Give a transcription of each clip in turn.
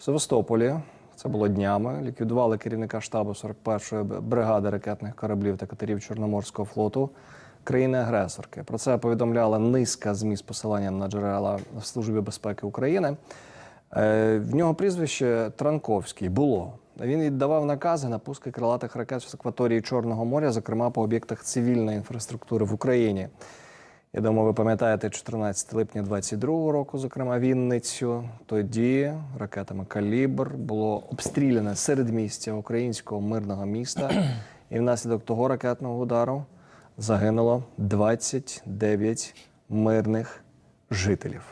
В Севастополі це було днями. Ліквідували керівника штабу 41-ї бригади ракетних кораблів та катерів Чорноморського флоту країни-агресорки. Про це повідомляла низка ЗМІ з посиланням на джерела в Службі безпеки України. Е, В нього прізвище Транковський було. Він віддавав накази на пуски крилатих ракет з акваторії Чорного моря, зокрема по об'єктах цивільної інфраструктури в Україні. Я думаю, ви пам'ятаєте 14 липня 22 року, зокрема Вінницю. Тоді ракетами Калібр було обстріляне середмістя українського мирного міста, і внаслідок того ракетного удару загинуло 29 мирних жителів.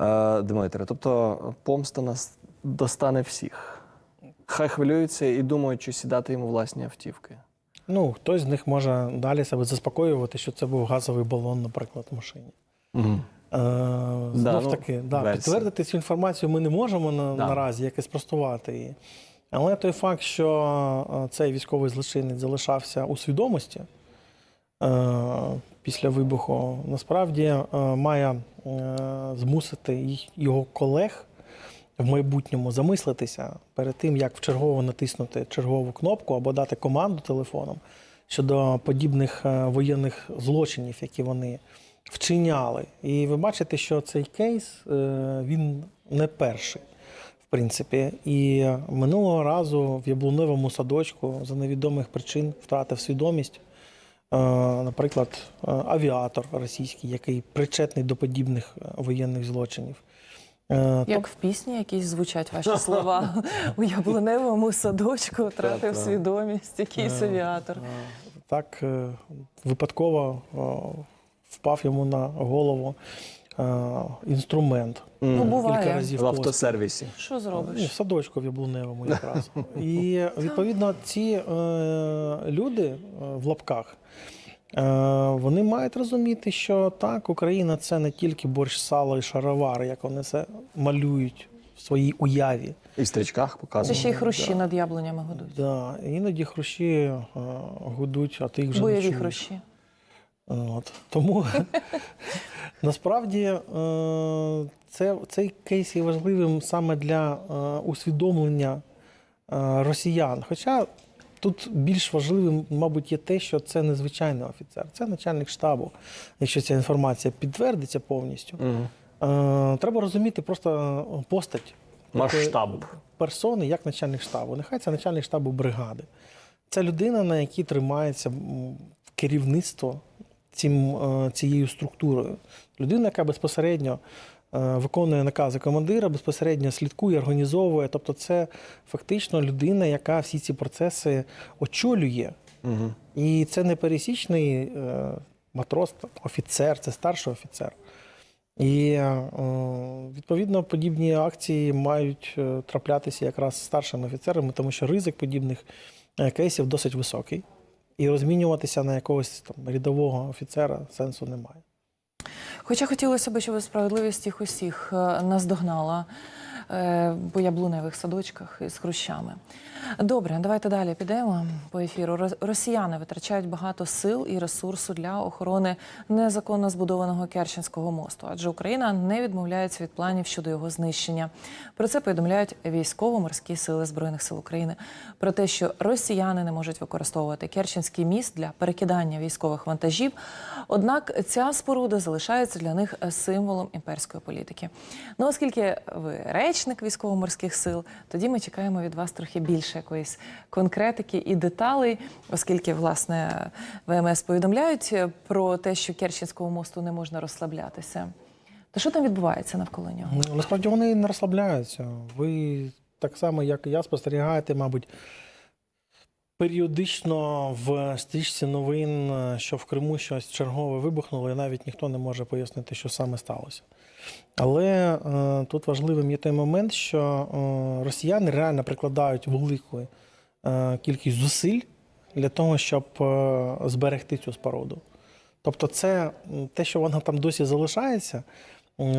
Е, Дмитре, тобто помста нас достане всіх. Хай хвилюються і думають, чи сідати йому власні автівки. Ну, хтось з них може далі себе заспокоювати, що це був газовий балон, наприклад, в машині. Угу. Е, знов ну, таки, да, підтвердити цю інформацію ми не можемо на, Да. наразі, як і спростувати її. Але той факт, що е, цей військовий злочинець залишався у свідомості е, після вибуху, насправді е, має е, змусити їх- його колег в майбутньому замислитися перед тим, як вчергово натиснути чергову кнопку або дати команду телефоном щодо подібних е, воєнних злочинів, які вони вчиняли. І ви бачите, що цей кейс е, він не перший. В принципі, і минулого разу в яблуневому садочку за невідомих причин втратив свідомість, е, наприклад, авіатор російський, який причетний до подібних воєнних злочинів. Е, Як в пісні якісь звучать ваші слова у яблуневому садочку втратив свідомість, якийсь Е, авіатор. Е, Так випадково впав йому на голову інструмент. Ну, Кілька разів В автосервісі. Що зробиш? в садочку в Яблуневому якраз. І відповідно ці люди в лапках. Е, Вони мають розуміти, що так, Україна це не тільки борщ, сало і шаровари, як вони це малюють в своїй уяві. І в стрічках Це ще й хрущі над яблунями годуть. Да, іноді хрущі е, гудуть, а ти їх вже не Бойові чуєш. хрущі. От. Тому насправді е, це, цей кейс є важливим саме для е, усвідомлення е, росіян. Хоча тут більш важливим, мабуть, є те, що це не звичайний офіцер, це начальник штабу. Якщо ця інформація підтвердиться повністю. Е, треба розуміти просто постать такої Масштаб. персони, як начальник штабу. Нехай це начальник штабу бригади. Це людина, на якій тримається керівництво цим, е, цією структурою. Людина, яка безпосередньо е, виконує накази командира, безпосередньо слідкує, організовує. Тобто, це фактично людина, яка всі ці процеси очолює. Угу. І це не пересічний е, матрос, офіцер, це старший офіцер. І е, відповідно подібні акції мають е, траплятися якраз старшими офіцерами, тому що ризик подібних е, кейсів досить високий. І розмінюватися на якогось там рядового офіцера сенсу немає. Хоча хотілося б, щоб справедливість їх усіх е, наздогнала по яблуневих садочках із хрущами. Добре, давайте далі підемо по ефіру. Ро- Росіяни витрачають багато сил і ресурсу для охорони незаконно збудованого Керченського мосту, адже Україна не відмовляється від планів щодо його знищення. Про це повідомляють військово-морські сили збройних сил України. Про те, що росіяни не можуть використовувати Керченський міст для перекидання військових вантажів. Однак ця споруда залишається для них символом імперської політики. Ну, оскільки ви речник військово-морських сил, тоді ми чекаємо від вас трохи більше якоїсь конкретики і деталей, оскільки власне ВМС повідомляють про те, що Керченського мосту не можна розслаблятися. То що там відбувається навколо нього? Ну, Насправді вони не розслабляються. Ви так само, як і я, спостерігаєте, мабуть, періодично в стрічці новин, е, що в Криму щось чергове вибухнуло, і навіть ніхто не може пояснити, що саме сталося. Але е, тут важливим є той момент, що е, росіяни реально прикладають велику е, кількість зусиль для того, щоб е, зберегти цю споруду. Тобто, це те, що вона там досі залишається,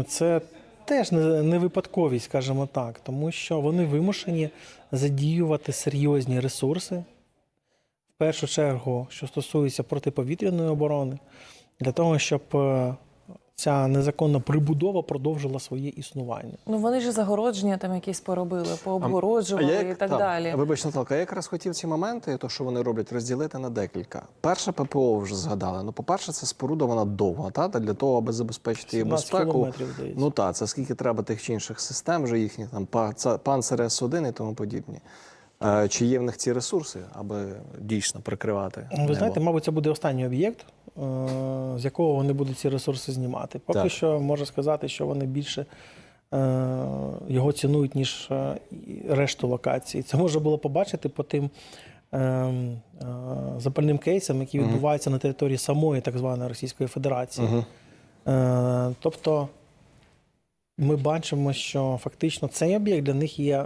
це теж не, не випадковість, скажімо так, тому що вони вимушені задіювати серйозні ресурси, в першу чергу, що стосується протиповітряної оборони, для того, щоб е, ця незаконна прибудова продовжила своє існування. Ну вони ж загородження там якісь поробили, пообгороджували А і як- так та, далі. Вибач, Наталка, я якраз хотів ці моменти, то що вони роблять, розділити на декілька. Перше ППО вже згадали. Ну, по-перше, це споруда вона довга, та для того, аби забезпечити її безпеку. здається. Ну так, це скільки треба тих чи інших систем, вже їхніх там па- це- панцири С1 і тому подібні. Чи є в них ці ресурси, аби дійсно прикривати? Ви небо? знаєте, мабуть, це буде останній об'єкт, е, з якого вони будуть ці ресурси знімати. Поки Так. що можу сказати, що вони більше е, його цінують, ніж е, решту локацій. Це можна було побачити по тим е, е, запальним кейсам, які відбуваються на території самої так званої Російської Федерації. Е, тобто ми бачимо, що фактично цей об'єкт для них є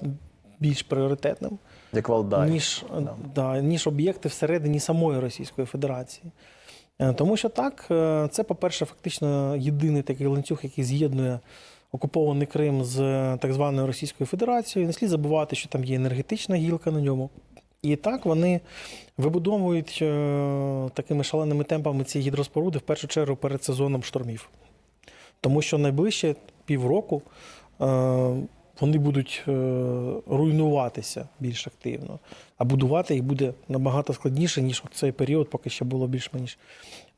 більш пріоритетним Як Валдай. ніж, Да. да, ніж об'єкти всередині самої Російської Федерації. Е, Тому що так, е, це, по-перше, фактично єдиний такий ланцюг, який з'єднує окупований Крим з е, так званою Російською Федерацією. Не слід забувати, що там є енергетична гілка на ньому. І так вони вибудовують е, такими шаленими темпами ці гідроспоруди в першу чергу перед сезоном штормів. Тому що найближче півроку вони будуть е, руйнуватися більш активно, а будувати їх буде набагато складніше, ніж в цей період, поки ще було більш-менш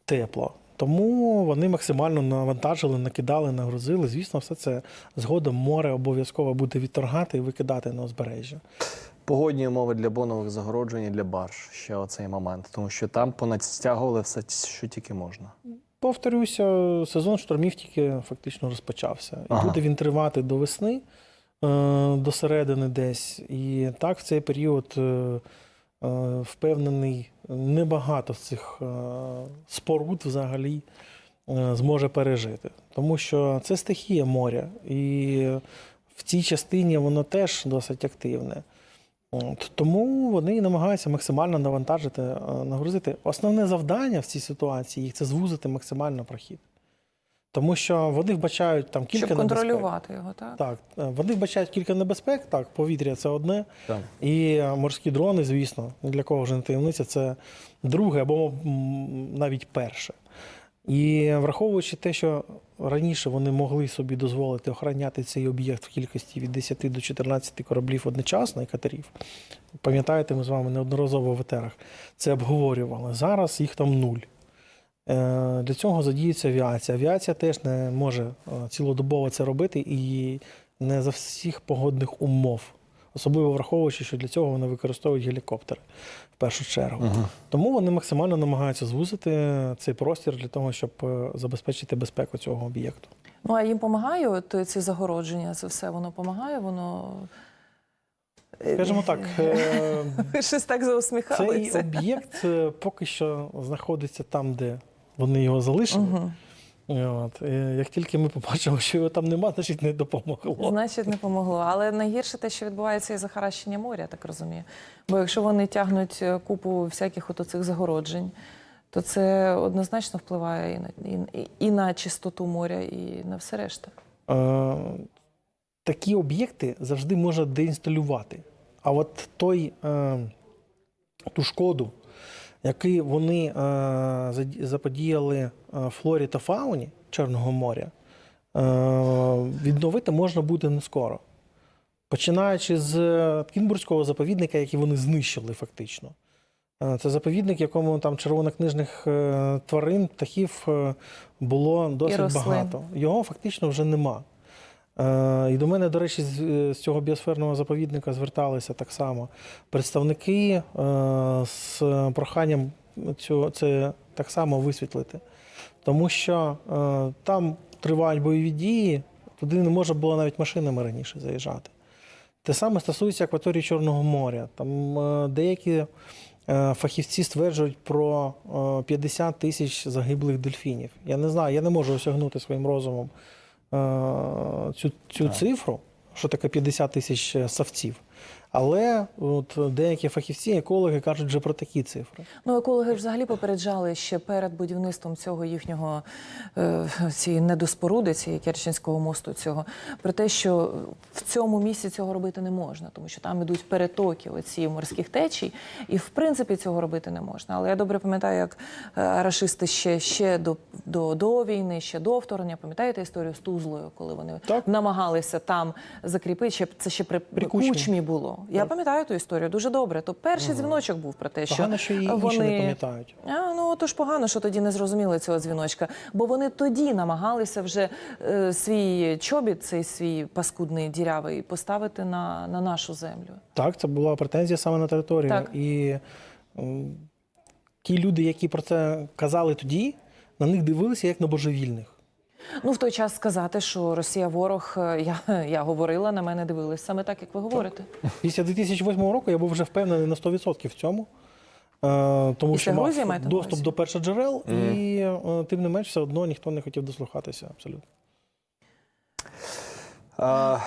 тепло. Тому вони максимально навантажили, накидали, нагрузили. Звісно, все це згодом море обов'язково буде відторгати і викидати на узбережжя. Погодні умови для бонових загороджень і для барж. Ще оцей момент. Тому що там понад стягували все, що тільки можна. Повторюся, сезон штормів тільки фактично розпочався. І Ага. буде він тривати до весни, до середини десь. І так в цей період е, е, впевнений, небагато цих е, споруд взагалі е, зможе пережити. Тому що це стихія моря. І в цій частині воно теж досить активне. От, тому вони і намагаються максимально навантажити, е, нагрузити. Основне завдання в цій ситуації їх це звузити максимально прохід. Тому що вони вбачають там кілька Щоб небезпек. контролювати його, так? Так, е, вони вбачають кілька небезпек, так, повітря це одне, Так. і е, морські дрони, звісно, для кого вже не таємниця, це друге або навіть перше. І враховуючи те, що раніше вони могли собі дозволити охороняти цей об'єкт в кількості від 10 до 14 кораблів одночасно і катерів. Пам'ятаєте, ми з вами неодноразово в етерах це обговорювали. Зараз їх там нуль. Е, Для цього задіється авіація. Авіація теж не може е, цілодобово це робити і не за всіх погодних умов. Особливо враховуючи, що для цього вони використовують гелікоптери в першу чергу. Угу. Тому вони максимально намагаються звузити цей простір для того, щоб е, забезпечити безпеку цього об'єкту. Ну а їм допомагає ці загородження, це все воно допомагає, воно. Скажімо так, щось так цей об'єкт поки що знаходиться там, де вони його залишили. Угу. От. е, Як тільки ми побачимо, що його там нема, значить не допомогло. Значить, не помогло. Але найгірше те, що відбувається із захаращення моря, я так розумію. Бо якщо вони тягнуть е, купу всяких от оцих загороджень, то це однозначно впливає і на, і, і на чистоту моря, і на все решта. Е, такі об'єкти завжди можна деінсталювати. А от той, е, ту шкоду, яку вони е, заподіяли е, флорі та фауні Чорного моря, е, відновити можна буде не скоро. Починаючи з Кінбурзького заповідника, який вони знищили фактично. Це заповідник, якому там червонокнижних тварин, птахів було досить багато. Його фактично вже нема. Е, І до мене, до речі, з, е, цього біосферного заповідника зверталися так само представники е, з проханням цього, це так само висвітлити. Тому що там тривають бойові дії, туди не можна було навіть машинами раніше заїжджати. Те саме стосується акваторії Чорного моря. Там деякі фахівці стверджують про е, 50 тисяч загиблих дельфінів. Я не знаю, я не можу осягнути своїм розумом цю, цю цифру, що таке 50 тисяч е, савців. Але от деякі фахівці, екологи кажуть вже про такі цифри. Ну, екологи взагалі попереджали ще перед будівництвом цього їхнього е, цієї недоспоруди, цієї Керченського мосту, цього про те, що в цьому місці цього робити не можна, тому що там ідуть перетоки оці морських течій, і в принципі цього робити не можна. Але я добре пам'ятаю, як е, рашисти ще, ще до, до, до війни, ще до вторгнення, пам'ятаєте історію з Тузлою, коли вони Так. намагалися там закріпити, ще це ще при, При кучмі. Кучмі. було. Я пам'ятаю ту історію дуже добре. То перший дзвіночок був про те, що Погано, що її інші не пам'ятають. а, ну то ж погано, що тоді не зрозуміли цього дзвіночка. Бо вони тоді намагалися вже е, свій чобіт, цей свій паскудний дірявий, поставити на, на нашу землю. Так, це була претензія саме на територію. Так. І ті люди, які про це казали тоді, на них дивилися як на божевільних. Ну в той час сказати, що Росія ворог, е, я, я говорила, на мене дивились саме так, як ви говорите. Після 2008 року я був вже впевнений на 100% в цьому. Е, Тому що мав Грузії на доступ до першоджерел, і е, тим не менш все одно ніхто не хотів дослухатися абсолютно. А,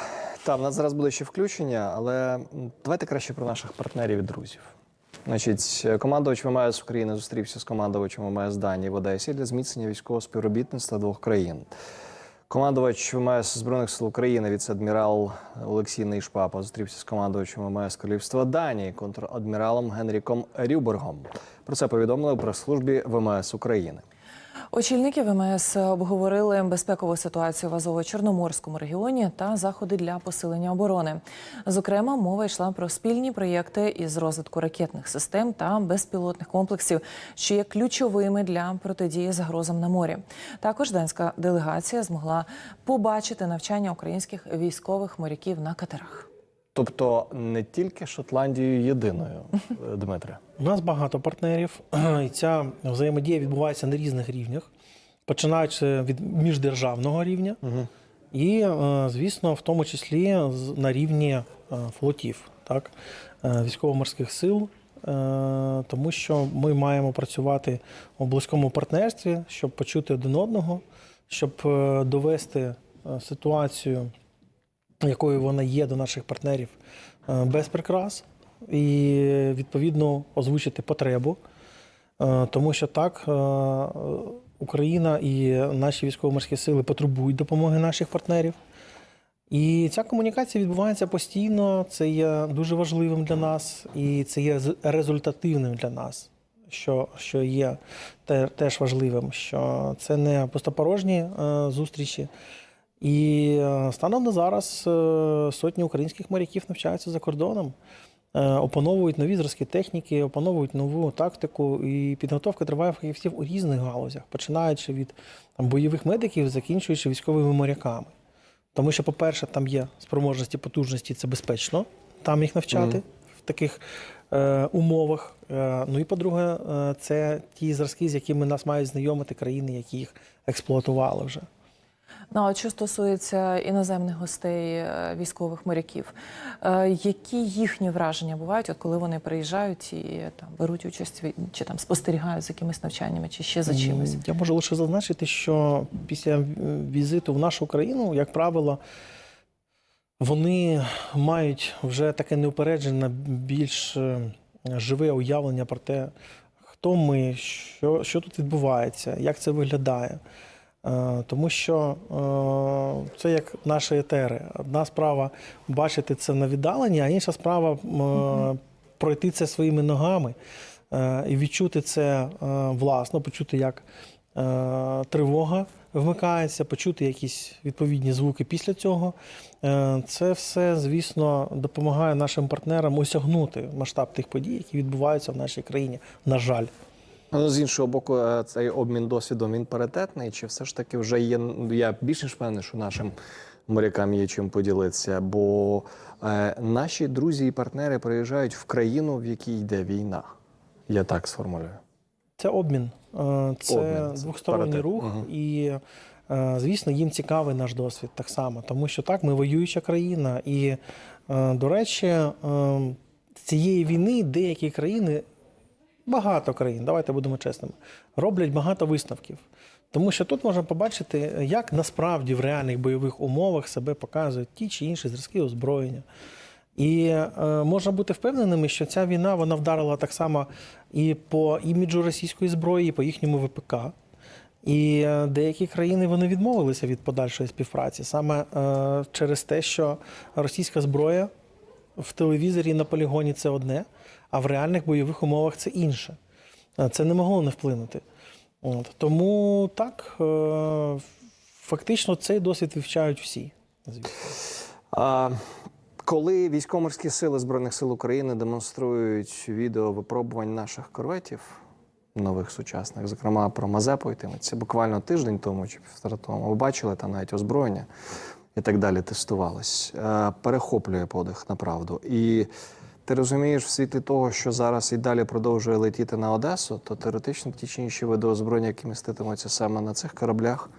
та, в нас зараз буде ще включення, але давайте краще про наших партнерів і друзів. Значить, командувач ВМС України зустрівся з командувачем ВМС Данії в Одесі для зміцнення військового співробітництва двох країн. Командувач ВМС Збройних сил України, віце-адмірал Олексій Нейшпапа, зустрівся з командувачем ВМС Королівства Данії, контрадміралом Генріком Рюбергом. Про це повідомили у прес-службі ВМС України. Очільники ВМС обговорили безпекову ситуацію в Азово-Чорноморському регіоні та заходи для посилення оборони. Зокрема, мова йшла про спільні проєкти із розвитку ракетних систем та безпілотних комплексів, що є ключовими для протидії загрозам на морі. Також данська делегація змогла побачити навчання українських військових моряків на катерах. Тобто не тільки Шотландією єдиною, е, Дмитре. У нас багато партнерів, і ця взаємодія відбувається на різних рівнях, починаючи від міждержавного рівня, і, е, звісно, в тому числі з- на рівні е, флотів, так, військово-морських сил, тому що ми маємо працювати у близькому партнерстві, щоб почути один одного, щоб довести ситуацію якою вона є до наших партнерів е, без прикрас, і відповідно озвучити потребу. Е, Тому що так, е, Україна і наші військово-морські сили потребують допомоги наших партнерів. І ця комунікація відбувається постійно. Це є дуже важливим для нас, і це є результативним для нас, що, що є теж важливим, що це не пустопорожні зустрічі. І е, станом на зараз е, сотні українських моряків навчаються за кордоном, е, опановують нові зразки техніки, опановують нову тактику. І підготовка триває фахівців у різних галузях, починаючи від там, бойових медиків, закінчуючи військовими моряками. Тому що, по-перше, там є спроможності, потужності, це безпечно там їх навчати в таких е, умовах. Е, ну і по-друге, е, це ті зразки, з якими нас мають знайомити країни, які їх експлуатували вже. Ну, а що стосується іноземних гостей е, військових моряків, е, які їхні враження бувають, от коли вони приїжджають і е, там беруть участь чи там спостерігають за якимись навчаннями, чи ще за чимось? Я можу лише зазначити, що після візиту в нашу країну, як правило, вони мають вже таке неупереджене, більш живе уявлення про те, хто ми, що, що тут відбувається, як це виглядає. Е, Тому що е, це як наші етери. Одна справа бачити це на віддаленні, а інша справа пройти це своїми ногами е, і відчути це е, власно, почути, як е, тривога вмикається, почути якісь відповідні звуки після цього. Е, Це все, звісно, допомагає нашим партнерам осягнути масштаб тих подій, які відбуваються в нашій країні. На жаль. Ну, з іншого боку, е, цей обмін досвідом він паритетний, чи все ж таки вже є. Я більш ніж певний, що нашим морякам є чим поділитися, бо е, наші друзі і партнери приїжджають в країну, в якій йде війна. Я так сформулюю. Це обмін. Е, Це Обмін, двосторонній рух, Мгм. і, е, звісно, їм цікавий наш досвід так само, тому що так, ми воююча країна. І, до речі, з цієї війни деякі країни, багато країн, давайте будемо чесними, роблять багато висновків. Тому що тут можна побачити, як насправді в реальних бойових умовах себе показують ті чи інші зразки озброєння. І е, можна бути впевненими, що ця війна вона вдарила так само і по іміджу російської зброї, і по їхньому ВПК. І е, деякі країни вони відмовилися від подальшої співпраці саме е, через те, що російська зброя в телевізорі на полігоні це одне, а в реальних бойових умовах це інше. Е, Це не могло не вплинути. От. Тому так, е, фактично цей досвід вивчають всі. А, коли військово-морські сили Збройних сил України демонструють відео випробувань наших корветів нових сучасних, зокрема про Мазепу йтиметься буквально тиждень тому чи півтора тому, ви бачили там навіть озброєння і так далі тестувалось, е, перехоплює подих направду. І ти розумієш, в світлі того, що зараз і далі продовжує летіти на Одесу, то теоретично ті чи інші види озброєння, які міститимуться саме на цих кораблях,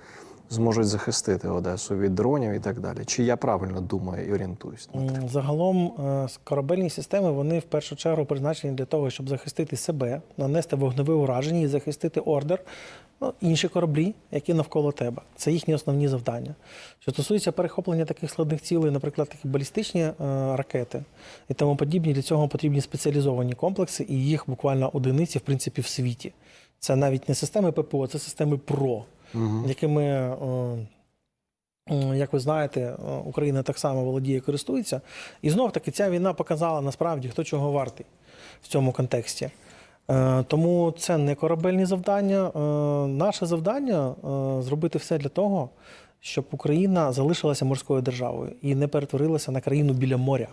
зможуть захистити Одесу від дронів і так далі. Чи я правильно думаю і орієнтуюсь? Загалом е, корабельні системи вони в першу чергу призначені для того, щоб захистити себе, нанести вогневе ураження і захистити ордер, ну, інші кораблі, які навколо тебе. Це їхні основні завдання. Що стосується перехоплення таких складних цілей, наприклад, такі балістичні е, ракети і тому подібні, для цього потрібні спеціалізовані комплекси, і їх буквально одиниці, в принципі, в світі. Це навіть не системи ППО, це системи ПРО, якими. е, М, Як ви знаєте, Україна так само володіє користується. І знов таки ця війна показала насправді, хто чого вартий в цьому контексті. Е, Тому це не корабельні завдання. Е, Наше завдання е, зробити все для того, щоб Україна залишилася морською державою і не перетворилася на країну біля моря.